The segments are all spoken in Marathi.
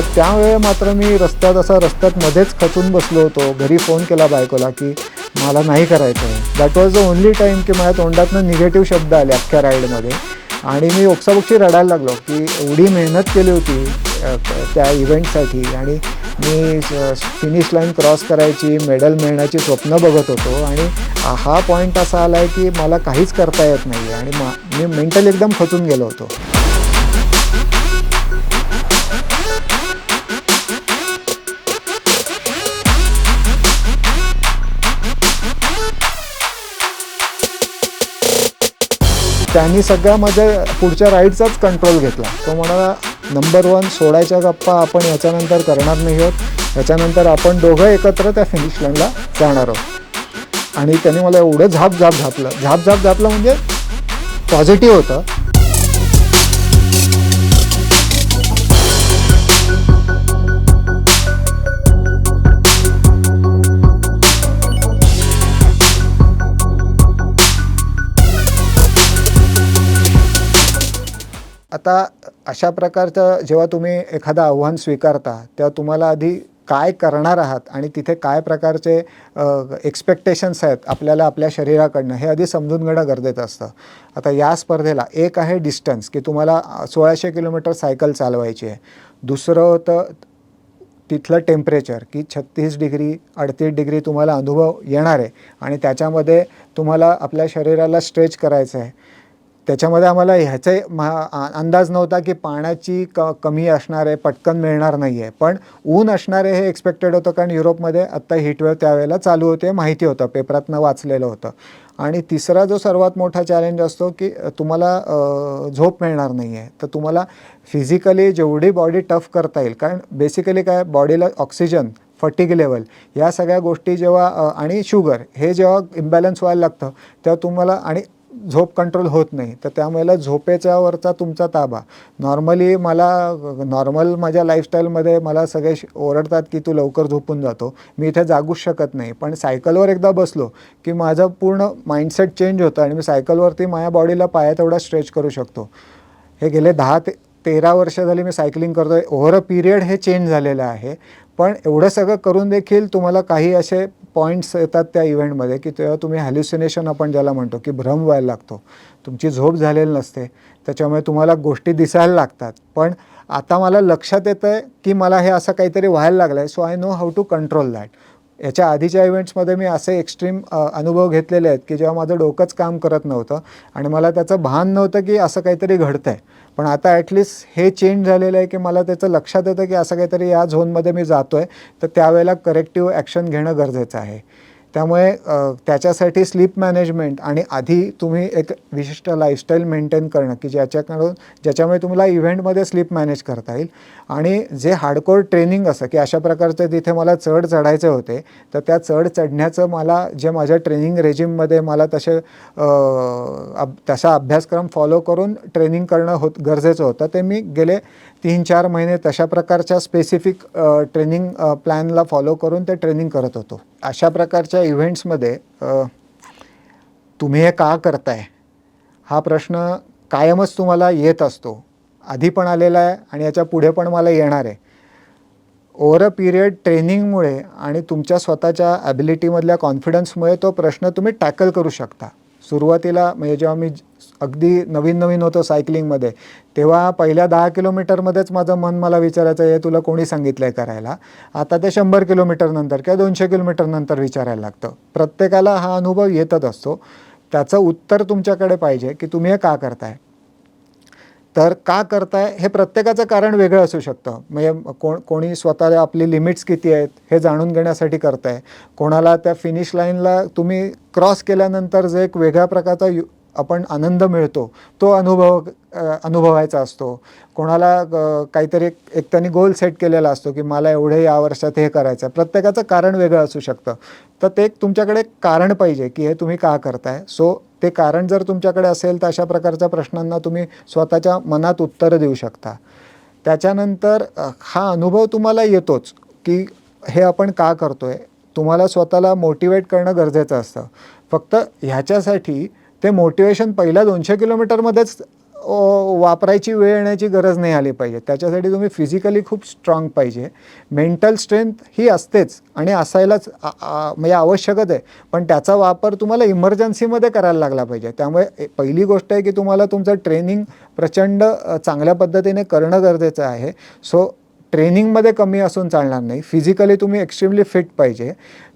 तर त्यावेळे मात्र मी रस्त्यात असा रस्त्यात मध्येच खचून बसलो होतो. घरी फोन केला बायकोला की मला नाही करायचं आहे. That was the only time की माझ्या तोंडातनं निगेटिव्ह शब्द आले अख्ख्या राईडमध्ये आणि मी ओक्साबोक्षी रडायला लागलो की एवढी मेहनत केली होती त्या इव्हेंटसाठी आणि मी फिनिश लाईन क्रॉस करायची मेडल मिळण्याची स्वप्न बघत होतो. आणि हा पॉईंट असा आला आहे की मला काहीच करता येत नाही आणि मा मी मेंटल एकदम खचून गेलो होतो. त्यांनी सगळा माझ्या पुढच्या राईडचाच कंट्रोल घेतला. तो म्हणाला नंबर वन सोडायच्या गप्पा आपण याच्यानंतर करणार नाही आहोत. याच्यानंतर आपण दोघं एकत्र त्या फिनिश लाईनला जाणार आहोत. आणि त्याने मला एवढं झाप झाप झापलं. झाप झाप झापलं म्हणजे पॉझिटिव्ह होतं. आता अशा प्रकारचं जेव्हा तुम्ही एखादं आव्हान स्वीकारता तेव्हा तुम्हाला आधी काय करणार आहात आणि तिथे काय प्रकारचे एक्सपेक्टेशन्स आहेत आपल्याला आपल्या शरीराकडनं हे आधी समजून घेणं गरजेचं असतं. आता या स्पर्धेला एक आहे डिस्टन्स की तुम्हाला सोळाशे किलोमीटर सायकल चालवायची आहे. दुसरं होतं तिथलं टेम्परेचर की छत्तीस डिग्री अडतीस डिग्री तुम्हाला अनुभव येणार आहे आणि त्याच्यामध्ये तुम्हाला आपल्या शरीराला स्ट्रेच करायचं आहे. त्याच्यामध्ये आम्हाला ह्याचे महा अंदाज नव्हता की पाण्याची क कमी असणार आहे पटकन मिळणार नाही आहे पण ऊन असणार आहे हे एक्सपेक्टेड होतं कारण युरोपमध्ये आत्ता हिटवेव त्यावेळेला चालू होते माहिती होतं पेपरातनं वाचलेलं होतं. आणि तिसरा जो सर्वात मोठा चॅलेंज असतो की तुम्हाला झोप मिळणार नाही आहे तर तुम्हाला फिजिकली जेवढी बॉडी टफ करता येईल कारण बेसिकली काय बॉडीला ऑक्सिजन फटिक लेवल या सगळ्या गोष्टी जेव्हा आणि शुगर हे जेव्हा इम्बॅलन्स व्हायला लागतं तेव्हा तुम्हाला आणि झोप कंट्रोल होत नाही. तर त्यामुळे झोपेच्यावरचा तुमचा ताबा. नॉर्मली मला नॉर्मल माझ्या लाईफस्टाईलमध्ये मला सगळे श- ओरडतात की तू लवकर झोपून जातो. मी इथे जागूच शकत नाही. पण सायकलवर एकदा बसलो की माझं पूर्ण माइंडसेट चेंज होतं आणि मी सायकलवरती माझ्या बॉडीला पाया तेवढा स्ट्रेच करू शकतो. हे गेले दहा ते तेरा वर्ष झाली मी सायकलिंग करतो आहे ओव्हर अ पिरियड हे चेंज झालेलं आहे. पण एवढं सगळं करून देखील तुम्हाला काही असे पॉईंट्स येतात त्या इव्हेंटमध्ये की तेव्हा तुम्ही हॅल्युसिनेशन आपण ज्याला म्हणतो की भ्रम व्हायला लागतो. तुमची झोप झालेली नसते. त्याच्यामुळे तुम्हाला गोष्टी दिसायला लागतात. पण आता मला लक्षात येतं आहे की मला हे असं काहीतरी व्हायला लागलं आहे so I know how to control that याच्या आधीच्या इव्हेंट्समध्ये मी असे एक्स्ट्रीम अनुभव घेतलेले आहेत की जेव्हा माझं डोकंच काम करत नव्हतं आणि मला त्याचं भान नव्हतं की असं काहीतरी घडतं आहे पण आता ॲटलिस्ट हे चेंज झालेलं आहे की मला त्याचं लक्षात येतं की असं काहीतरी या झोनमध्ये मी जातो आहे तर त्यावेळेला करेक्टिव्ह ॲक्शन घेणं गरजेचं आहे. त्यामुळे त्याच्यासाठी स्लीप मॅनेजमेंट आणि आधी तुम्ही एक विशिष्ट लाईफस्टाईल मेंटेन करणं की ज्याच्याकडून ज्याच्यामुळे तुम्हाला इव्हेंटमध्ये स्लीप मॅनेज करता येईल. आणि जे हार्डकोर ट्रेनिंग असं की अशा प्रकारचे तिथे मला चढ चढायचे होते तर त्या चढ चढण्याचं मला जे माझ्या ट्रेनिंग रेजिममध्ये मला तसे अब तसा अभ्यासक्रम फॉलो करून ट्रेनिंग करणं होत गरजेचं होतं ते मी गेले तीन चार महिने तशा प्रकारच्या स्पेसिफिक ट्रेनिंग प्लॅनला फॉलो करून ते ट्रेनिंग करत होतो. अशा प्रकारच्या इव्हेंट्समध्ये तुम्ही हे का करताय? हा प्रश्न कायमच तुम्हाला येत असतो. आधी पण आलेला आहे आणि याच्यापुढे पण मला येणार आहे. ओव्हर अ पिरियड ट्रेनिंगमुळे आणि तुमच्या स्वतःच्या ॲबिलिटीमधल्या कॉन्फिडन्समुळे तो प्रश्न तुम्ही टॅकल करू शकता. सुरुवातीला म्हणजे जेव्हा मी अगदी नवीन नवीन होतो सायकलिंगमध्ये तेव्हा पहिल्या दहा किलोमीटरमध्येच माझं मन मला विचारायचं हे तुला कोणी सांगितलं आहे करायला? आता ते शंभर किलोमीटरनंतर किंवा दोनशे किलोमीटरनंतर विचारायला लागतं. प्रत्येकाला हा अनुभव येतच असतो. त्याचं उत्तर तुमच्याकडे पाहिजे की तुम्ही हे का करताय? तर का करताय? हे प्रत्येकाचं कारण वेगळं असू शकतं. म्हणजे कोण कोणी स्वतःला आपली लिमिट्स किती आहेत हे जाणून घेण्यासाठी करताय. कोणाला त्या फिनिश लाईनला तुम्ही क्रॉस केल्यानंतर जे एक वेगळ्या प्रकारचा यु आपण आनंद मिळतो तो अनुभव अनुभवायचा असतो. कोणाला काहीतरी एक एक त्यांनी गोल सेट केलेला असतो की मला एवढे या वर्षात हे करायचं आहे प्रत्येकाचं कारण वेगळं असू शकतं. तर ते एक तुमच्याकडे एक कारण पाहिजे की हे तुम्ही का करताय. सो ते कारण जर तुमच्याकडे असेल तर अशा प्रकारच्या प्रश्नांना तुम्ही स्वतःच्या मनात उत्तरं देऊ शकता. त्याच्यानंतर हा अनुभव तुम्हाला येतोच की हे आपण का करतो आहे तुम्हाला स्वतःला मोटिवेट करणं गरजेचं असतं. फक्त ह्याच्यासाठी ते मोटिवेशन पहिल्या दोनशे किलोमीटरमध्येच वापरायची वेळ येण्याची गरज नाही आली पाहिजे. त्याच्यासाठी तुम्ही फिजिकली खूप स्ट्रॉंग पाहिजे. मेंटल स्ट्रेंथ ही असतेच आणि असायलाच म्हणजे आवश्यकच आहे. पण त्याचा वापर तुम्हाला इमर्जन्सीमध्ये करायला लागला पाहिजे. त्यामुळे पहिली गोष्ट आहे की तुम्हाला तुमचं ट्रेनिंग प्रचंड चांगल्या पद्धतीने करणं गरजेचं आहे. सो ट्रेनिंगमध्ये कमी असून चालणार नाही. फिजिकली तुम्ही एक्स्ट्रीमली फिट पाहिजे.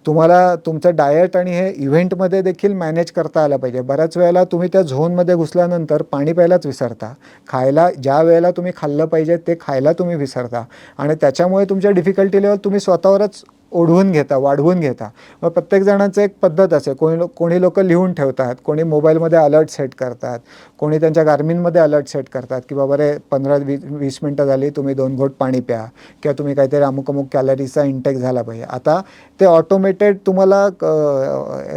तुम्हाला तुमचं डाएट आणि हे इव्हेंटमध्ये देखील मॅनेज करता आलं पाहिजे. बऱ्याच वेळेला तुम्ही त्या झोनमध्ये घुसल्यानंतर पाणी प्यायलाच विसरता. खायला ज्या वेळेला तुम्ही खाल्लं पाहिजे ते खायला तुम्ही विसरता. आणि त्याच्यामुळे तुमच्या डिफिकल्टी लेवल तुम्ही स्वतःवरच ओढवून घेता वाढवून घेता. मग प्रत्येक जणांचं एक पद्धत असे कोणी लो कोणी लोक लिहून ठेवतात कोणी मोबाईलमध्ये अलर्ट सेट करतात कोणी त्यांच्या गार्मिनमध्ये अलर्ट सेट करतात की बाबा रे पंधरा वीस वीस मिनटं झाली तुम्ही दोन घोट पाणी प्या किंवा तुम्ही काहीतरी अमुक अमुक कॅलरीचा इंटेक झाला पाहिजे. आता ते ऑटोमेटेड तुम्हाला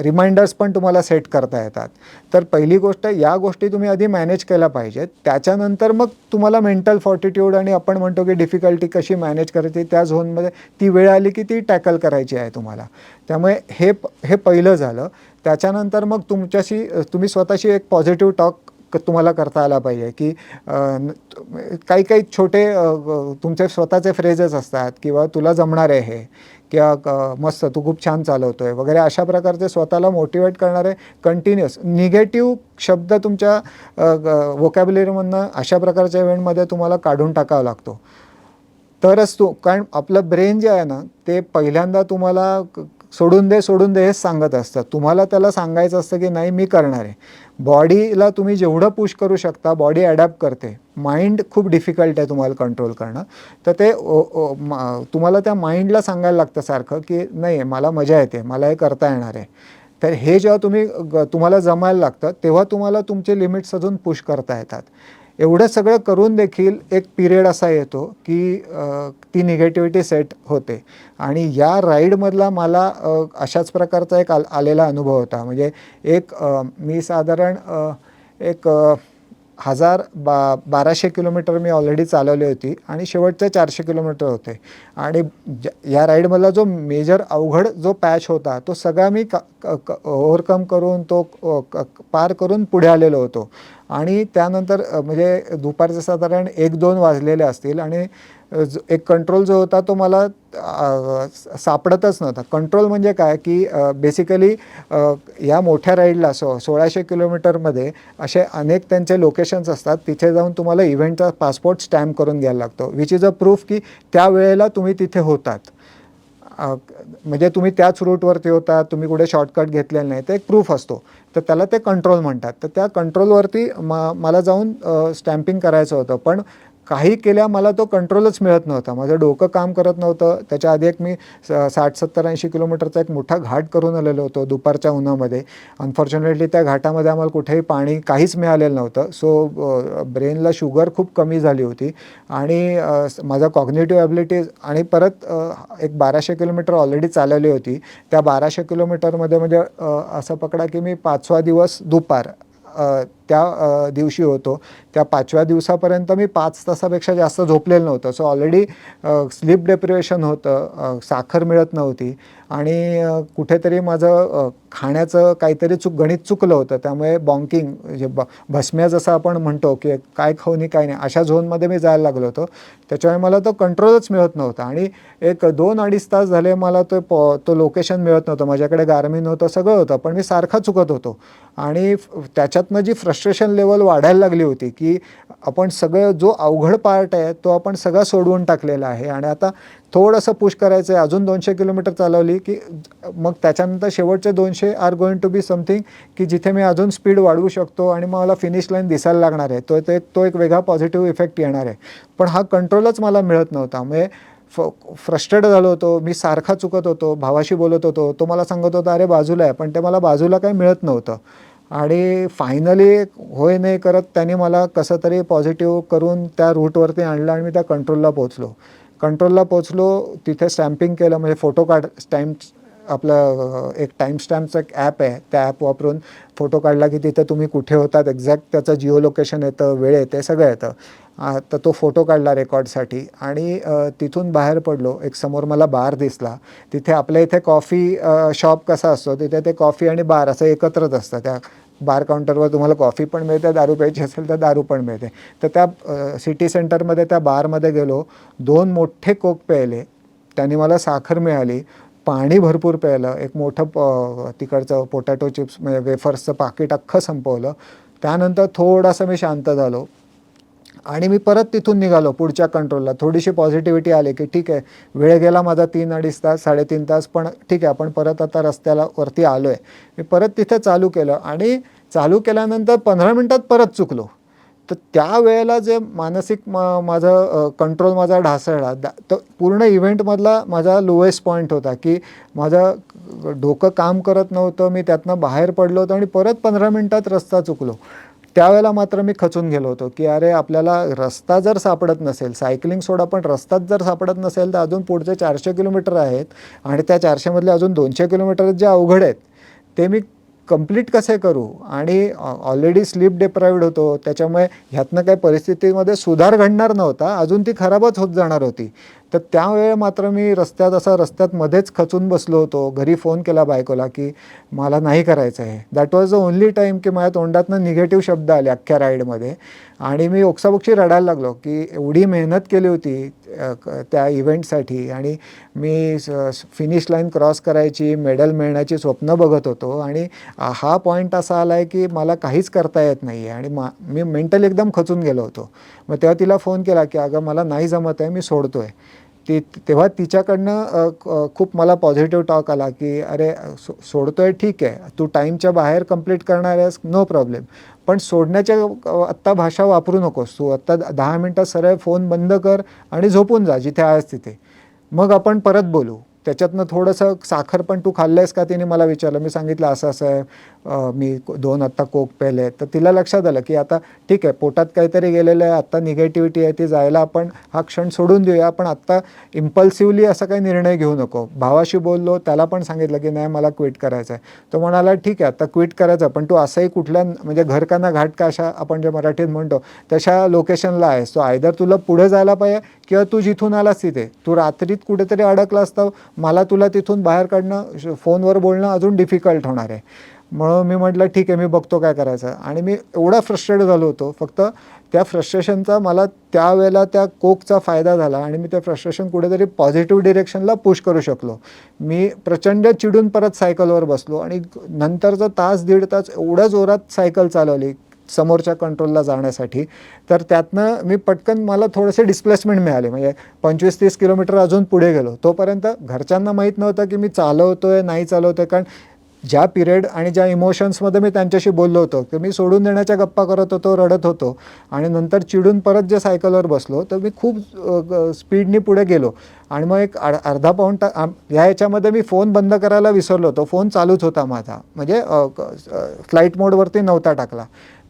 रिमाइंडर्स पण तुम्हाला सेट करता येतात. तर पहिली गोष्ट या गोष्टी तुम्ही आधी मॅनेज केल्या पाहिजेत. त्याच्यानंतर मग तुम्हाला मेंटल फॉर्टिट्यूड आणि आपण म्हणतो की डिफिकल्टी कशी मॅनेज करायची त्या झोनमध्ये ती वेळ आली की ती टॅक टॅकल करायची आहे तुम्हाला. त्यामुळे हे हे पहिलं झालं. त्याच्यानंतर मग तुमच्याशी तुम्ही स्वतःशी एक पॉझिटिव्ह टॉक क- तुम्हाला करता आला पाहिजे की काही काही छोटे तुमचे स्वतःचे फ्रेजेस असतात किंवा तुला जमणार आहे हे किंवा मस्त तू खूप छान चालवतोय वगैरे अशा प्रकारचे स्वतःला मोटिवेट करणारे कंटिन्युअस निगेटिव्ह शब्द तुमच्या वोकॅब्युलरीमधनं अशा प्रकारच्या इव्हेंटमध्ये तुम्हाला काढून टाकावा लागतो. तरच तो कारण आपलं ब्रेन जे आहे ना ते पहिल्यांदा तुम्हाला सोडून दे सोडून दे हेच सांगत असतं तुम्हाला त्याला सांगायचं असतं की नाही मी करणार आहे. बॉडीला तुम्ही जेवढं पुश करू शकता बॉडी ॲडॅप्ट करते. माइंड खूप डिफिकल्ट आहे तुम्हाला कंट्रोल करणं. तर ते ओ- ओ- मा- तुम्हाला त्या माइंडला सांगायला लागतं सारखं की नाही मला मजा येते मला हे करता येणार आहे. तर हे जेव्हा तुम्ही तुम्हाला जमायला लागतं तेव्हा तुम्हाला तुमचे लिमिट्स अजून पुश करता येतात. एवढं सगळं करून देखील एक पिरियड असा येतो की ती निगेटिव्हिटी सेट होते. आणि या राईडमधला मला अशाच प्रकारचा एक आल आलेला अनुभव होता. म्हणजे एक मी साधारण एक हजार बा बाराशे किलोमीटर मी ऑलरेडी चालवली होती आणि शेवटचे चारशे किलोमीटर होते. आणि या राईडमधला जो मेजर अवघड जो पॅच होता तो सगळा मी ओव्हरकम करून तो क- पार करून पुढे आलेलो होतो. आणि त्यानंतर म्हणजे दुपारचे साधारण एक दोन वाजलेले असतील आणि एक कंट्रोल जो होता तो मला सापडतच नव्हता. कंट्रोल म्हणजे काय? की बेसिकली या मोठ्या राईडला सो सोळाशे किलोमीटरमध्ये असे अनेक त्यांचे लोकेशन्स असतात. तिथे जाऊन तुम्हाला इव्हेंटचा पासपोर्ट स्टॅम्प करून घ्यायला लागतो विच इज अ प्रूफ की त्या वेळेला तुम्ही तिथे होतात. म्हणजे तुम्ही त्याच रूटवरती होता तुम्ही कुठे शॉर्टकट घेतलेला नाही ते एक प्रूफ असतो. तर त्याला ते कंट्रोल म्हणतात. तर त्या कंट्रोलवरती मा मला जाऊन स्टॅम्पिंग करायचं होतं. पण काही केल्या मला तो कंट्रोलच मिळत नव्हता. माझं डोकं काम करत नव्हतं. त्याच्या आधी एक मी स- साठ सत्तर ऐंशी किलोमीटरचा एक मोठा घाट करून आलेलो होतो दुपारच्या उन्हामध्ये. अनफॉर्च्युनेटली त्या घाटामध्ये आम्हाला कुठेही पाणी काहीच मिळालेलं नव्हतं. सो ब्रेनला शुगर खूप कमी झाली होती. आणि माझा कॉग्नेटिव्ह ॲबिलिटीज आणि परत एक बाराशे किलोमीटर ऑलरेडी चालवली होती. त्या बाराशे किलोमीटरमध्ये म्हणजे असं पकडा की मी पाचवा दिवस दुपार त्या दिवशी होतो. त्या पाचव्या दिवसापर्यंत मी पाच तासापेक्षा जास्त झोपलेलं नव्हतं. सो ऑलरेडी स्लीप डेप्रिवेशन होतं साखर मिळत नव्हती. आणि कुठेतरी माझं खाण्याचं काहीतरी चूक गणित चुकलं होतं. त्यामुळे बॉन्किंग जे ब भस्म्या जसं आपण म्हणतो की काय खाऊ नाही काय नाही अशा झोनमध्ये मी जायला लागलो होतो. त्याच्यामुळे मला तो कंट्रोलच मिळत नव्हता. आणि एक दोन अडीच तास झाले मला तो पॉ तो लोकेशन मिळत नव्हतं. माझ्याकडे गार्मिन होतं सगळं होतं. पण मी सारखा चुकत होतो. आणि फ- त्याच्यातनं जी फ्रस्ट्रेशन लेवल वाढायला लागली होती की आपण सगळं जो अवघड पार्ट आहे तो आपण सगळा सोडवून टाकलेला आहे. आणि आता थोडंसं पुश करायचं आहे अजून दोनशे किलोमीटर चालवली की मग त्याच्यानंतर शेवटचे दोनशे are going to be something की जिथे मी अजून स्पीड वाढवू शकतो आणि मला फिनिश लाईन दिसायला लागणार आहे. तो ते तो एक वेगळा पॉझिटिव्ह इफेक्ट येणार आहे. पण हा कंट्रोलच मला मिळत नव्हता. म्हणजे फ फ्रस्ट्रेट झालो होतो. मी सारखा चुकत होतो. भावाशी बोलत होतो. तो मला सांगत होता अरे बाजूला आहे. पण ते मला बाजूला काही मिळत नव्हतं. आणि फायनली होय नाही करत त्याने मला कसं तरी पॉझिटिव्ह करून त्या रूटवरती आणलं आणि मी त्या कंट्रोलला पोचलो कंट्रोलला पोचलो तिथे स्टॅम्पिंग केलं म्हणजे फोटो काढ स्टॅम्प आपलं एक टाईम स्टॅम्पचं एक ॲप आहे. त्या ॲप वापरून फोटो काढला की तिथं तुम्ही कुठे होतात एक्झॅक्ट त्याचं जिओ लोकेशन येतं वेळ येते सगळं येतं. तर तो फोटो काढला रेकॉर्डसाठी आणि तिथून बाहेर पडलो. एक समोर मला बार दिसला. तिथे आपल्या इथे कॉफी शॉप कसा असतो तिथे ते कॉफी आणि बार असं एकत्रच असतं. त्या बार काउंटरवर तुम्हाला कॉफी पण मिळते दारू प्यायची असेल तर दारू पण मिळते. तर त्या सिटी सेंटरमध्ये त्या बारमध्ये गेलो. दोन मोठे कोक प्यायले. त्यांनी मला साखर मिळाली. पाणी भरपूर प्यायलं. एक मोठं प तिकडचं पोटॅटो चिप्स म्हणजे वेफर्सचं पाकिट अख्खं संपवलं. त्यानंतर थोडासा मी शांत झालो. आणि मी परत तिथून निघालो पुढच्या कंट्रोलला थोडीशी पॉझिटिव्हिटी आली की ठीक आहे वेळ गेला माझा तीन अडीच तास साडेतीन तास पण ठीक आहे आपण परत आता रस्त्याला वरती आलो आहे मी परत तिथे चालू केलं आणि चालू केल्यानंतर पंधरा मिनटात परत चुकलो. तर त्यावेळेला जे मानसिक मा माझं कंट्रोल माझा ढासळला. तर पूर्ण इव्हेंटमधला माझा लोएस्ट पॉईंट होता की माझं डोकं काम करत नव्हतं मी त्यातनं बाहेर पडलो होतो आणि परत पंधरा मिनटात रस्ता चुकलो. त्यावेळेला मात्र मी खचून गेलो होतो की अरे आपल्याला रस्ता जर सापडत नसेल सायकलिंग सोडा पण रस्ताच जर सापडत नसेल तर अजून पुढचे चारशे किलोमीटर आहेत आणि त्या चारशेमधले अजून दोनशे किलोमीटर जे अवघड आहेत ते मी कंप्लीट कसे करू? आणि ऑलरेडी स्लीप डिप्राईव्ड होतो. त्याच्यामुळे ह्यातनं काही परिस्थितीमध्ये सुधार घडणार नव्हता. अजून ती खराबच होत जाणार होती. तर त्यावेळे मात्र मी रस्त्यात असा रस्त्यात मध्येच खचून बसलो होतो. घरी फोन केला बायकोला की मला नाही करायचं आहे. That was the only time की माझ्या तोंडातनं निगेटिव्ह शब्द आले अख्ख्या राईडमध्ये आणि मी ओक्साबोक्षी रडायला लागलो की एवढी मेहनत केली होती क- त्या इव्हेंटसाठी आणि मी फिनिश लाईन क्रॉस करायची मेडल मिळण्याची स्वप्न बघत होतो. आणि हा पॉईंट असा आला आहे की मला काहीच करता येत नाही आहे आणि मा मी मेंटल एकदम खचून गेलो होतो. मग तेव्हा तिला फोन केला की अगं मला नाही जमत आहे मी सोडतो आहे ती तेव्हा तिच्याकडनं खूप मला पॉझिटिव्ह टॉक आला की अरे सो सोडतोय ठीक आहे. तू टाईमच्या बाहेर कंप्लीट करणार आहेस नो प्रॉब्लेम पण सोडण्याच्या आत्ता भाषा वापरू नकोस. तू आत्ता दहा मिनटात सरळ फोन बंद कर आणि झोपून जा जिथे आहेस तिथे. मग आपण परत बोलू. त्याच्यातनं थोडंसं साखर पण तू खाल्लं आहेस का तिने मला विचारलं? मी सांगितलं असं असं आहे मी दोन आत्ता कोक पेले तर तिला लक्षात आलं की आता ठीक आहे पोटात काहीतरी गेलेलं आहे आत्ता निगेटिव्हिटी आहे ती जायला आपण हा क्षण सोडून देऊया पण आत्ता इम्पल्सिव्हली असा काही निर्णय घेऊ नको. भावाशी बोललो त्याला पण सांगितलं की नाही मला क्विट करायचं आहे. तो म्हणाला ठीक आहे आता क्विट करायचं पण तू असंही कुठल्या म्हणजे घर का ना घाट का अशा आपण जे मराठीत म्हणतो तशा लोकेशनला आहेस. तो आयदर तुला पुढे जायला पाहिजे किंवा तू जिथून आलास तिथे. तू रात्रीत कुठेतरी अडकला असता मला तुला तिथून बाहेर काढणं श- फोनवर बोलणं अजून डिफिकल्ट होणार आहे. म्हणून मी म्हटलं ठीक आहे मी बघतो काय करायचं. आणि मी एवढा फ्रस्ट्रेट झालो होतो. फक्त त्या फ्रस्ट्रेशनचा मला त्यावेळेला त्या कोकचा फायदा झाला आणि मी ते फ्रस्ट्रेशन कुठेतरी पॉझिटिव्ह डिरेक्शनला पुश करू शकलो. मी प्रचंड चिडून परत सायकलवर बसलो आणि नंतरचा तास दीड तास एवढ्या जोरात सायकल चालवली. समोरच्या कंट्रोलला जाण्यासाठी. तर त्यातनं मी पटकन मला थोडेसे डिस्प्लेसमेंट मिळाले. म्हणजे पंचवीस तीस किलोमीटर अजून पुढे गेलो. तोपर्यंत घरच्यांना माहीत नव्हतं की मी चालवतो आहे नाही चालवतो आहे कारण ज्या पिरियड आणि ज्या इमोशन्समध्ये मी त्यांच्याशी बोललो होतो की मी सोडून देण्याच्या गप्पा करत होतो रडत होतो. आणि नंतर चिडून परत जे सायकलवर बसलो तर मी खूप स्पीडनी पुढे गेलो. आणि मग एक अर्धा पाऊण ता या याच्यामध्ये मी फोन बंद करायला विसरलो होतो. फोन चालूच होता माझा. म्हणजे फ्लाईट मोडवरती नव्हता टाकला.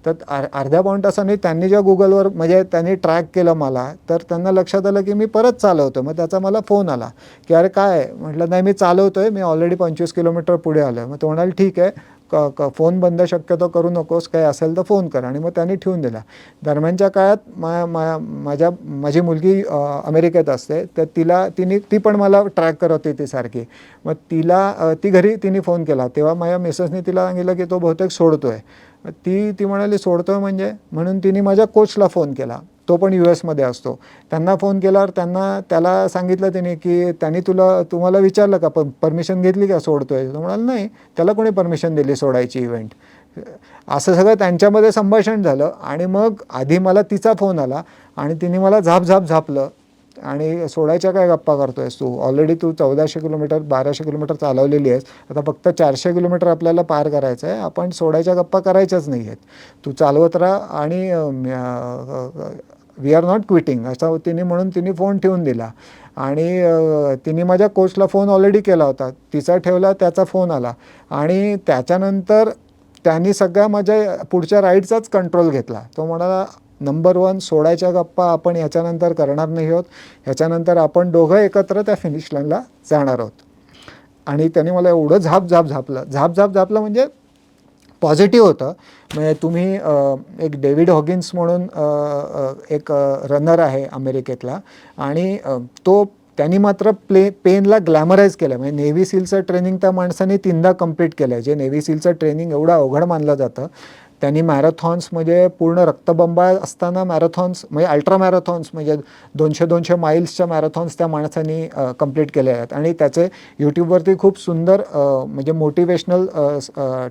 तर अर अर्ध्या पाऊण तासाने त्यांनी जेव्हा गुगलवर म्हणजे त्यांनी ट्रॅक केलं मला तर त्यांना लक्षात आलं की मी परत चालवतो मग त्याचा मला फोन आला की अरे काय म्हटलं नाही मी चालवतो आहे मी ऑलरेडी पंचवीस किलोमीटर पुढे आलो आहे मग तो म्हणाल ठीक आहे. क क फोन बंद शक्यतो करू नकोस. काही असेल तर फोन कर. आणि मग त्यांनी ठेवून दिला. दरम्यानच्या काळात मा मा माझ्या माझी मुलगी अमेरिकेत असते. तर तिला तिने ती पण मला ट्रॅक करत होती ती सारखी. मग तिला ती घरी तिने फोन केला. तेव्हा माझ्या मिसेसने तिला सांगितलं की तो बहुतेक सोडतो आहे ती ती म्हणाली सोडतोय म्हणजे? म्हणून तिने माझ्या कोचला फोन केला. तो पण यू एसमध्ये असतो. त्यांना फोन केल्यावर त्यांना त्याला सांगितलं तिने की त्यांनी तुला तुम्हाला विचारलं का? प परमिशन घेतली का? सोडतोय. तो म्हणाला नाही त्याला कोणी परमिशन दिली सोडायची इव्हेंट असं सगळं त्यांच्यामध्ये संभाषण झालं आणि मग आधी मला तिचा फोन आला आणि तिने मला झाप झाप झापलं. आणि सोडायच्या काय गप्पा करतोयस तू? ऑलरेडी तू चौदाशे किलोमीटर बाराशे किलोमीटर चालवलेली आहेस. आता फक्त चारशे किलोमीटर आपल्याला पार करायचं आहे आपण सोडायच्या गप्पा करायच्याच नाही आहेत तू चालवत राहा आणि वी आर नॉट क्विटिंग असं तिने म्हणून तिने फोन ठेवून दिला. आणि तिने माझ्या कोचला फोन ऑलरेडी केला होता. तिचा ठेवला त्याचा फोन आला. आणि त्याच्यानंतर त्यांनी सगळ्या माझ्या पुढच्या राईडचाच कंट्रोल घेतला. तो म्हणाला नंबर वन सोडायच्या गप्पा आपण ह्याच्यानंतर करणार नाही आहोत ह्याच्यानंतर आपण दोघं एकत्र त्या फिनिश लाईनला जाणार आहोत. आणि त्याने मला एवढं झाप झाप झापलं. झाप झाप झापलं म्हणजे पॉझिटिव्ह होतं. म्हणजे तुम्ही एक डेव्हिड हॉगिन्स म्हणून एक रनर आहे अमेरिकेतला. आणि तो त्यांनी मात्र प्ले पेनला ग्लॅमराईज केलं. म्हणजे नेव्ही सीलचं ट्रेनिंग त्या माणसाने तीनदा कंप्लीट केलं आहे जे नेव्ही सीलचं ट्रेनिंग एवढं अवघड मानलं जातं. त्यांनी मॅरेथॉन्स म्हणजे पूर्ण रक्तबंबाळ असताना मॅरेथॉन्स म्हणजे अल्ट्रा मॅरेथॉन्स म्हणजे दोनशे दोनशे माईल्सच्या मॅरेथॉन्स त्या माणसांनी कंप्लीट केले आहेत. आणि त्याचे यूट्यूबवरती खूप सुंदर म्हणजे मोटिवेशनल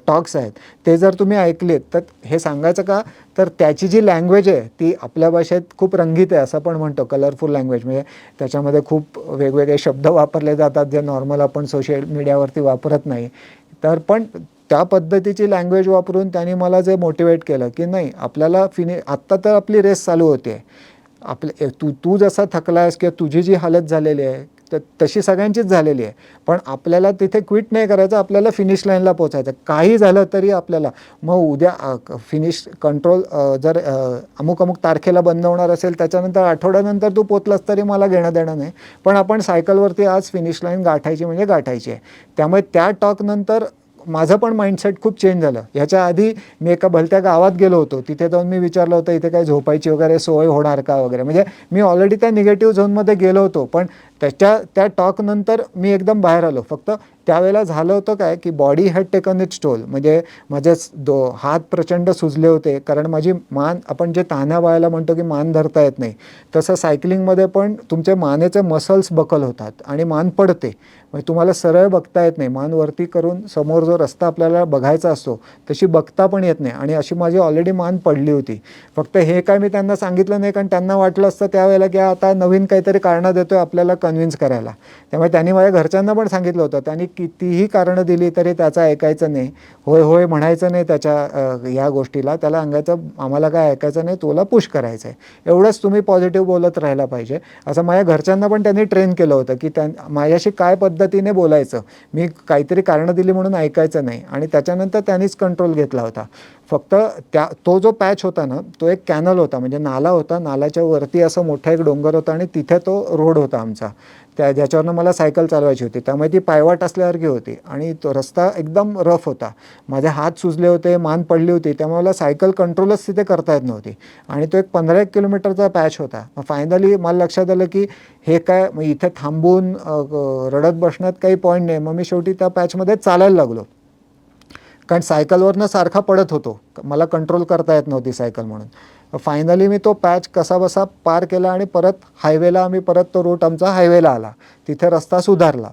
टॉक्स आहेत. ते जर तुम्ही ऐकलेत तर हे सांगायचं का? तर त्याची जी लँग्वेज आहे ती आपल्या भाषेत खूप रंगीत आहे असं पण म्हणतो. कलरफुल लँग्वेज म्हणजे त्याच्यामध्ये खूप वेगवेगळे शब्द वापरले जातात जे नॉर्मल आपण सोशल मीडियावरती वापरत नाही. तर पण त्या पद्धतीची लँग्वेज वापरून त्यांनी मला जे मोटिवेट केलं की नाही आपल्याला फिनि आत्ता तर आपली रेस चालू होते. आपले तू तू जसा थकला आहेस किंवा तुझी जी हालत झालेली आहे तर तशी सगळ्यांचीच झालेली आहे. पण आपल्याला तिथे क्विट नाही करायचं आपल्याला फिनिश लाईनला पोचायचं काही झालं तरी आपल्याला मग उद्या फिनिश कंट्रोल जर अमुक अमुक तारखेला बंद होणार असेल त्याच्यानंतर आठवड्यानंतर तू पोचलास तरी मला घेणं देणं नाही. पण आपण सायकलवरती आज फिनिश लाईन गाठायची म्हणजे गाठायची आहे. त्यामुळे त्या टॉकनंतर माझं पण माइंडसेट खूप चेंज झालं. ह्याच्या आधी मी एका भलत्या गावात गेलो होतो. तिथे जाऊन मी विचारलं होतं इथे काय झोपायची वगैरे सोय होणार का वगैरे? म्हणजे मी ऑलरेडी त्या निगेटिव्ह झोनमध्ये गेलो होतो. पण त्याच्या त्या टॉकनंतर मी एकदम बाहेर आलो. फक्त त्यावेळेला झालं होतं काय की body had taken its toll म्हणजे माझे दो हात प्रचंड सुजले होते. कारण माझी मान आपण जे तान्या व्हायला म्हणतो की मान धरता येत नाही तसं सायकलिंगमध्ये पण तुमचे मानेचे मसल्स बकल होतात आणि मान पडते. म्हणजे तुम्हाला सरळ बघता येत नाही. मान वरती करून समोर जो रस्ता आपल्याला बघायचा असतो तशी बघता पण येत नाही. आणि अशी माझी ऑलरेडी मान पडली होती. फक्त हे काय मी त्यांना सांगितलं नाही कारण त्यांना वाटलं असतं त्यावेळेला की आता नवीन काहीतरी कारणं देतोय आपल्याला कन्व्हिन्स करायला. त्यामुळे त्यांनी माझ्या घरच्यांना पण सांगितलं होतं. त्यांनी कितीही कारणं दिली तरी त्याचं ऐकायचं नाही. होय होय म्हणायचं नाही त्याच्या ह्या या गोष्टीला. त्याला सांगायचं आम्हाला काय ऐकायचं नाही तुला पुश करायचं आहे एवढंच तुम्ही पॉझिटिव्ह बोलत राहायला पाहिजे. असं माझ्या घरच्यांना पण त्यांनी ट्रेन केलं होतं की त्या माझ्याशी काय पद्धतीने बोलायचं. मी काहीतरी कारणं दिली म्हणून ऐकायचं नाही. आणि त्याच्यानंतर त्यांनीच कंट्रोल घेतला होता. फक्त त्या तो जो पॅच होता ना तो एक कॅनल होता. म्हणजे नाला होता. नाल्याच्या वरती असं मोठा एक डोंगर होता आणि तिथे तो रोड होता आमचा. त्या ज्याच्यावरनं मला सायकल चालवायची होती त्यामुळे ती पायवाट असल्यासारखी होती आणि तो रस्ता एकदम रफ होता. माझे हात सुजले होते मान पडली होती त्यामुळे मला सायकल कंट्रोलच तिथे करता येत नव्हती. आणि तो एक पंधरा एक किलोमीटरचा पॅच होता. मग फायनली मला लक्षात आलं की हे काय मग इथे थांबून रडत बसण्यात काही पॉईंट नाही. मग मी शेवटी त्या पॅचमध्ये चालायला लागलो. कारण सायकलवरनं सारखा पडत होतो. मला कंट्रोल करता येत नव्हती सायकल म्हणून. फायनली मी तो पॅच कसाबसा पार केला आणि परत हायवेला आम्ही परत तो रूट आमचा हायवेला आला. तिथे रस्ता सुधारला.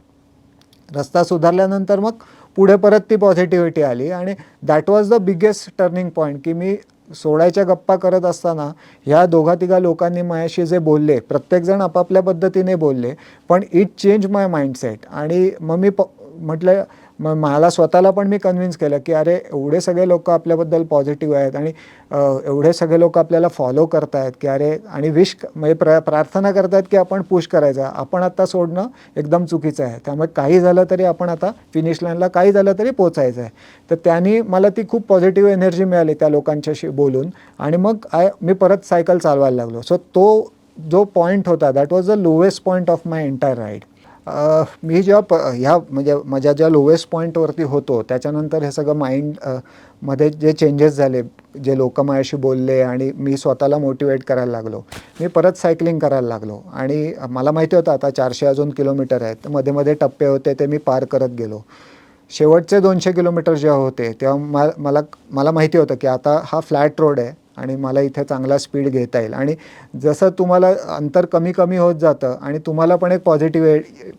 रस्ता सुधारल्यानंतर मग पुढे परत ती पॉझिटिव्हिटी आली आणि that was the biggest turning point की मी सोडायच्या गप्पा करत असताना ह्या दोघा तिघा लोकांनी माझ्याशी जे बोलले प्रत्येकजण आपापल्या पद्धतीने बोलले पण इट चेंज माय माइंडसेट आणि मग मी प म्हटलं मग मला स्वतःला पण मी कन्व्हिन्स केलं की अरे एवढे सगळे लोक आपल्याबद्दल पॉझिटिव्ह आहेत आणि एवढे सगळे लोक आपल्याला फॉलो करतायत की अरे आणि विश म्हणजे प्र प्रार्थना करतायत की आपण पुश करायचा. आपण आता सोडणं एकदम चुकीचं आहे. त्यामुळे काही झालं तरी आपण आता फिनिश लाईनला काही झालं तरी पोचायचं आहे तर त्यांनी मला ती खूप पॉझिटिव्ह एनर्जी मिळाली त्या लोकांच्याशी बोलून. आणि मग आय मी परत सायकल चालवायला लागलो. सो तो जो पॉईंट होता that was the lowest point of my entire ride मी जेव्हा प ह्या म्हणजे माझ्या ज्या लोवेस्ट पॉईंटवरती होतो त्याच्यानंतर हे सगळं माइंडमध्ये जे चेंजेस झाले जे लोक माझ्याशी बोलले आणि मी स्वतःला मोटिवेट करायला लागलो मी परत सायकलिंग करायला लागलो आणि मला माहिती होतं आता चारशे अजून किलोमीटर आहेत मध्ये मध्ये टप्पे होते ते मी पार करत गेलो. शेवटचे दोनशे किलोमीटर जेव्हा होते तेव्हा मला मला माहिती होतं की आता हा फ्लॅट रोड आहे आणि मला इथे चांगला स्पीड घेता येईल. आणि जसं तुम्हाला अंतर कमी कमी होत जातं आणि तुम्हाला पण एक पॉझिटिव्ह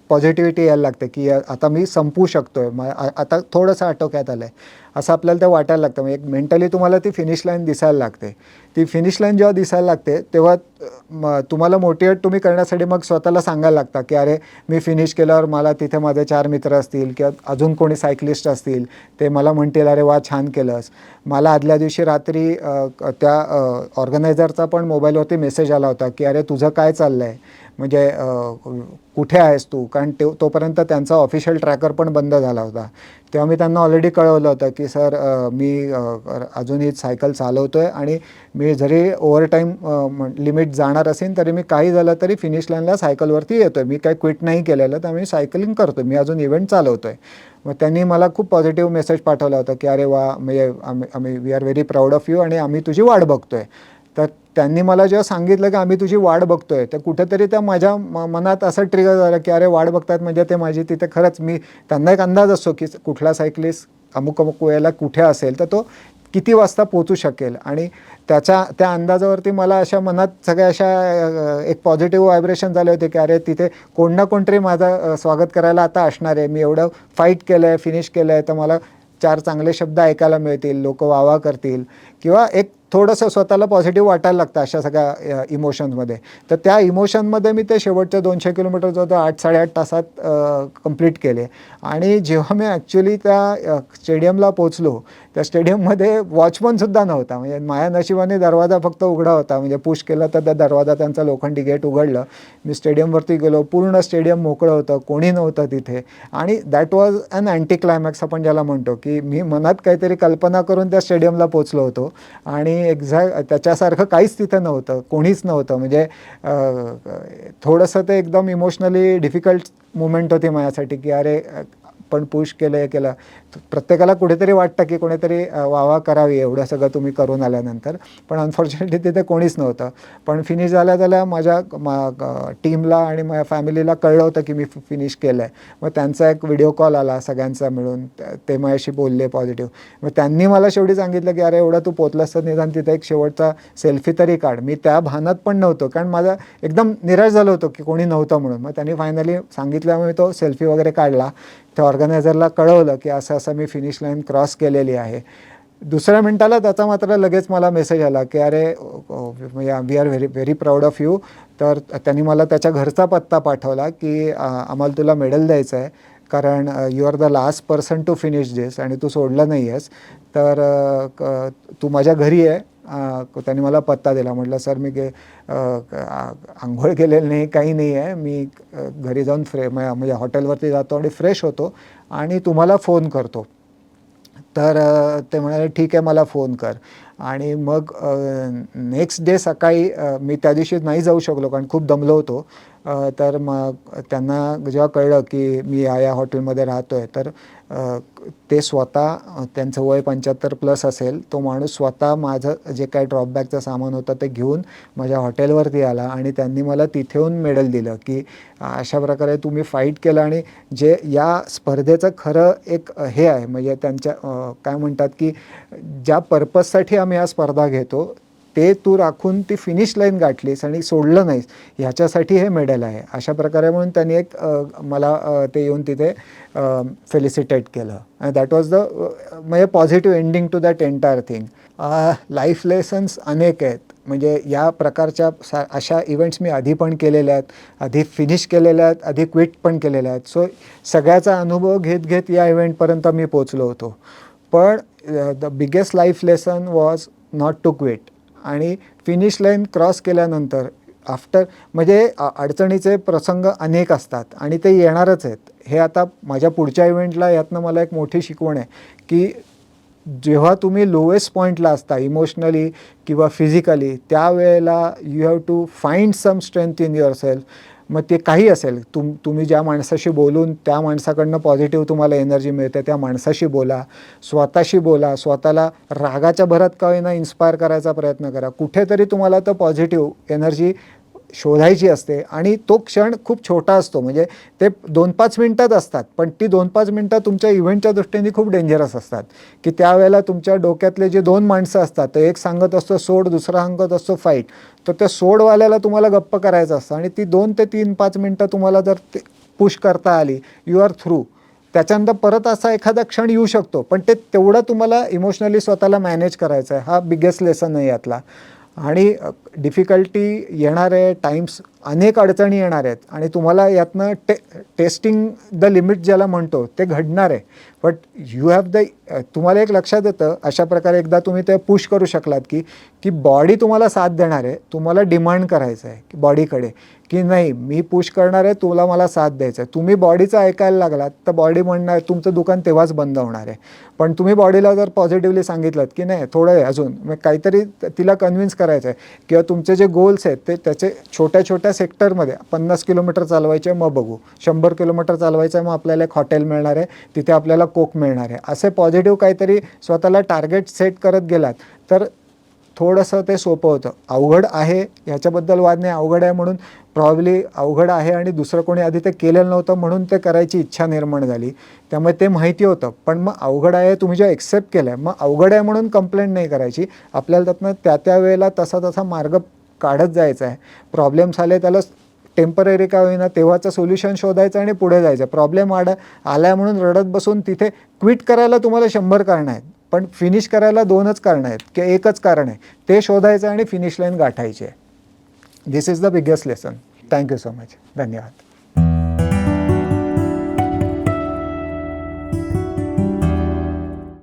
पॉझिटिव्हिटी यायला लागते की आता मी संपू शकतो आहे आता थोडंसं आटोक्यात आलं आहे असं आपल्याला ते वाटायला लागतं. म्हणजे एक मेंटली तुम्हाला ती फिनिश लाईन दिसायला लागते. ती फिनिश लाईन जेव्हा दिसायला लागते तेव्हा तुम्हाला मोटिवेट तुम्ही करण्यासाठी मग स्वतःला सांगायला लागता की अरे मी फिनिश केल्यावर मला तिथे माझे चार मित्र असतील किंवा अजून कोणी सायकलिस्ट असतील ते मला म्हणतील अरे वा छान केलंस. मला आदल्या दिवशी रात्री त्या ऑर्गनायझरचा पण मोबाईलवरती मेसेज आला होता की अरे तुझं काय चाललं आहे म्हणजे कुठे आहेस तू? कारण ते तोपर्यंत त्यांचा ऑफिशियल ट्रॅकर पण बंद झाला होता. तेव्हा मी त्यांना ऑलरेडी कळवलं होतं की सर मी अजूनही सायकल चालवतो आहे आणि मी मी जरी ओव्हरटाईम लिमिट जाणार असेल तरी मी काही झालं तरी फिनिश लाईनला सायकलवरती येतो आहे मी काही क्विट नाही केलेलं तर मी सायकलिंग करतो मी अजून इव्हेंट चालवतो आहे मग त्यांनी मला खूप पॉझिटिव्ह मेसेज पाठवला होता की अरे वा म्हणजे आम्ही आम्ही we are very proud of you आणि आम्ही तुझी वाट बघतो आहे तर त्यांनी मला जेव्हा सांगितलं की आम्ही तुझी वाट बघतोय तर कुठेतरी त्या माझ्या म- मनात असं ट्रिगर झालं की अरे वाट बघतात म्हणजे ते माझी तिथे खरंच मी त्यांना एक अंदाज असतो की कुठला सायकलिस्ट अमुक अमुक वेळेला कुठे असेल? तर तो किती वाजता पोचू शकेल? आणि त्याच्या त्या अंदाजावरती मला अशा मनात सगळ्या अशा एक पॉझिटिव्ह व्हायब्रेशन झाले होते की अरे तिथे कोण ना कोणतरी माझं स्वागत करायला आता असणार आहे. मी एवढं फाईट केलं आहे फिनिश केलं आहे तर मला चार चांगले शब्द ऐकायला मिळतील लोक वावा करतील. किंवा एक थोडंसं स्वतःला पॉझिटिव्ह वाटायला लागतं अशा सगळ्या इमोशन्समध्ये तर त्या इमोशनमध्ये मी ते शेवटचे दोनशे किलोमीटर जो होतं आठ साडेआठ तासात कंप्लीट केले. आणि जेव्हा मी ॲक्च्युली त्या स्टेडियमला पोचलो त्या स्टेडियममध्ये वॉचमनसुद्धा नव्हता. म्हणजे माया नशिबाने दरवाजा फक्त उघडा होता. म्हणजे पुश केला तर त्या दरवाजा त्यांचा लोखंडी गेट उघडलं. मी स्टेडियमवरती गेलो. पूर्ण स्टेडियम मोकळं होतं. कोणी नव्हतं तिथे. आणि that was an anticlimax आपण ज्याला म्हणतो की मी मनात काहीतरी कल्पना करून त्या स्टेडियमला पोचलो होतो. आणि एक्झॅक्ट त्याच्यासारखं काहीच तिथं नव्हतं. कोणीच नव्हतं. म्हणजे थोडंसं ते एकदम इमोशनली डिफिकल्ट मुमेंट होती माझ्यासाठी की अरे पण पुश केलं हे केलं. प्रत्येकाला कुठेतरी वाटतं की कोणीतरी वावा करावी एवढं सगळं तुम्ही करून आल्यानंतर. पण अनफॉर्च्युनेटली तिथे कोणीच नव्हतं. पण फिनिश झाल्या झाल्या माझ्या टीमला आणि माझ्या फॅमिलीला कळलं होतं की मी फिनिश केलं आहे मग त्यांचा एक व्हिडिओ कॉल आला सगळ्यांचा मिळून. ते माझ्याशी बोलले पॉझिटिव्ह मग त्यांनी मला शेवटी सांगितलं की अरे एवढं तू पोचलास तर निदान तिथे एक शेवटचा सेल्फी तरी काढ. मी त्या भानात पण नव्हतो. कारण माझा एकदम निराश झालो होतो की कोणी नव्हतं म्हणून. मग त्यांनी फायनली सांगितल्यामुळे तो सेल्फी वगैरे काढला. त्या ऑर्गनायझरला कळवलं की असं असं मी फिनिश लाईन क्रॉस केलेली आहे. दुसऱ्या मिनिटाला त्याचा मात्र लगेच मला मेसेज आला की अरे we are very very proud of you तर त्यांनी मला त्याच्या घरचा पत्ता पाठवला की आम्हाला तुला मेडल द्यायचं आहे. कारण you are the last person to finish this आणि तू सोडलं नाही आहेस तर क- तू माझ्या घरी आहे त्यांनी मला पत्ता दिला. म्हटलं सर मी गे आंघोळ केलेलं नाही काही नाही आहे. मी घरी जाऊन फ्रे म्हणजे हॉटेलवरती जातो आणि फ्रेश होतो आणि तुम्हाला फोन करतो. तर ते म्हणाले ठीक आहे मला फोन कर. आणि मग नेक्स्ट डे सकाळी मी त्या दिवशी नाही जाऊ शकलो कारण खूप दमलो होतो. तर मग त्यांना जेव्हा कळलं की मी या या हॉटेलमध्ये राहतो आहे तर ते स्वतः त्यांचं वय पंच्याहत्तर प्लस असेल तो माणूस स्वतः माझं जे काही ड्रॉपबॅकचं सामान होतं ते घेऊन माझ्या हॉटेलवरती आला आणि त्यांनी मला तिथेहून मेडल दिलं की अशा प्रकारे तुम्ही फाईट केलं आणि जे या स्पर्धेचं खरं एक हे आहे म्हणजे त्यांच्या काय म्हणतात की ज्या पर्पजसाठी आम्ही या स्पर्धा घेतो ते तू राखून ती फिनिश लाईन गाठलीस आणि सोडलं नाहीस ह्याच्यासाठी हे मेडल आहे. अशा प्रकारे म्हणून त्यांनी एक मला ते येऊन तिथे फेलिसिटेट केलं. आणि दॅट वॉज द म्हणजे positive ending to that entire thing life lessons अनेक आहेत. म्हणजे या प्रकारच्या सा अशा इव्हेंट्स मी आधी पण केलेल्या आहेत आधी फिनिश केलेल्या आहेत आधी क्विट पण केलेल्या आहेत. सो सगळ्याचा अनुभव घेत घेत या इव्हेंटपर्यंत मी पोचलो होतो. पण the biggest life lesson was not to quit आणि फिनिश लाईन क्रॉस केल्यानंतर आफ्टर म्हणजे अडचणीचे प्रसंग अनेक असतात आणि ते येणारच आहेत. हे आता माझ्या पुढच्या इव्हेंटला यातनं मला एक मोठी शिकवण आहे की जेव्हा तुम्ही लोएस्ट पॉईंटला असता इमोशनली किंवा फिजिकली त्यावेळेला you have to find some strength in yourself मग ते काही असेल. तुम तुम्ही ज्या माणसाशी बोलून त्या माणसाकडनं पॉझिटिव्ह तुम्हाला एनर्जी मिळते त्या माणसाशी बोला स्वतःशी बोला स्वतःला रागाच्या भरात का होईना इन्स्पायर करायचा प्रयत्न करा. कुठेतरी तुम्हाला तर पॉझिटिव्ह एनर्जी शोधायची असते आणि तो क्षण खूप छोटा असतो. म्हणजे ते दोन पाच मिनटात असतात पण ती दोन पाच मिनटं तुमच्या इव्हेंटच्या दृष्टीने खूप डेंजरस असतात. की त्यावेळेला तुमच्या डोक्यातले जे दोन माणसं असतात तर एक सांगत असतो सोड दुसरा सांगत असतो फाईट तर त्या सोडवाल्याला तुम्हाला गप्प करायचं असतं आणि ती दोन ते तीन पाच मिनटं तुम्हाला जर ते पुश करता आली यू आर थ्रू त्याच्यानंतर परत असा एखादा क्षण येऊ शकतो पण ते तेवढं तुम्हाला इमोशनली स्वतःला मॅनेज करायचं आहे हा बिगेस्ट लेसन आहे यातला. आणि डिफिकल्टी येणारे टाईम्स अनेक अडचणी येणार आहेत आणि तुम्हाला यातनं टे टेस्टिंग द लिमिट ज्याला म्हणतो ते घडणार आहे. बट यू हॅव द तुम्हाला एक लक्षात येतं अशा प्रकारे एकदा तुम्ही ते पुश करू शकलात की की बॉडी तुम्हाला साथ देणार आहे तुम्हाला डिमांड करायचं आहे की बॉडीकडे की नाही मी पुश करणार आहे तुला मला साथ द्यायचं आहे. तुम्ही बॉडीचं ऐकायला लागलात तर बॉडी म्हणणार तुमचं दुकान तेव्हाच बंद होणार आहे. पण तुम्ही बॉडीला जर पॉझिटिव्हली सांगितलं की नाही थोडं आहे अजून मग काहीतरी तिला कन्व्हिन्स करायचं आहे. किंवा तुमचे जे गोल्स आहेत ते त्याचे छोट्या छोट्या सेक्टरमध्ये पन्नास किलोमीटर चालवायचे मग बघू. शंभर किलोमीटर चालवायचं आहे मग आपल्याला एक हॉटेल मिळणार आहे तिथे आपल्याला कोक मिळणार आहे. असे पॉझिटिव्ह काहीतरी स्वतःला टार्गेट सेट करत गेलात तर थोडंसं ते सोपं होतं. अवघड आहे ह्याच्याबद्दल वाद नाही. अवघड आहे म्हणून प्रॉब्ली अवघड आहे आणि दुसरं कोणी आधी ते केलेलं नव्हतं म्हणून ते करायची इच्छा निर्माण झाली. त्यामुळे ते माहिती होतं. पण मग अवघड आहे तुम्ही जे एक्सेप्ट केलं आहे मग अवघड आहे म्हणून कंप्लेंट नाही करायची. आपल्याला त्यातनं त्या त्या वेळेला तसा तसा मार्ग काढत जायचं आहे. प्रॉब्लेम्स आले त्याला टेंपररी का होईना तेव्हाचं सोल्युशन शोधायचं आणि पुढे जायचं. प्रॉब्लेम आडा आलाय म्हणून रडत बसून तिथे क्विट करायला तुम्हाला शंभर कारणं आहेत. पण फिनिश करायला दोनच कारणं आहेत की एकच कारण आहे. ते शोधायचं आणि फिनिश लाईन गाठायची आहे. This is the biggest lesson thank you so much धन्यवाद.